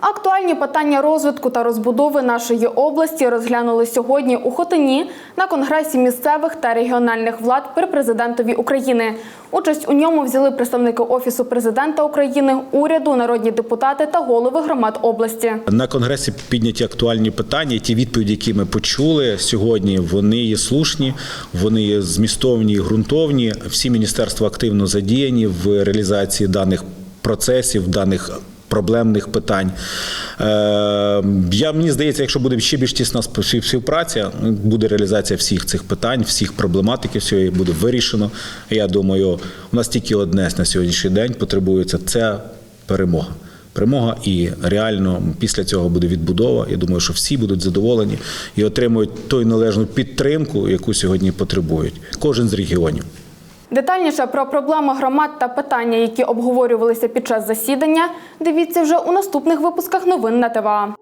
Актуальні питання розвитку та розбудови нашої області розглянули сьогодні у Хотині на конгресі місцевих та регіональних влад при президентові України. Участь у ньому взяли представники офісу президента України, уряду, народні депутати та голови громад області. На конгресі підняті актуальні питання. Ті відповіді, які ми почули сьогодні, вони є слушні, вони є змістовні, ґрунтовні. Всі міністерства активно задіяні в реалізації даних процесів, даних. Проблемних питань. Е, я мені здається, якщо буде ще більш тісна спів- співпраця, буде реалізація всіх цих питань, всіх проблематики, всього буде вирішено. Я думаю, у нас тільки одне на сьогоднішній день потребується це перемога. Перемога і реально після цього буде відбудова. Я думаю, що всі будуть задоволені і отримують ту належну підтримку, яку сьогодні потребують. Кожен з регіонів. Детальніше про проблеми громад та питання, які обговорювалися під час засідання, дивіться вже у наступних випусках новин на ТВА.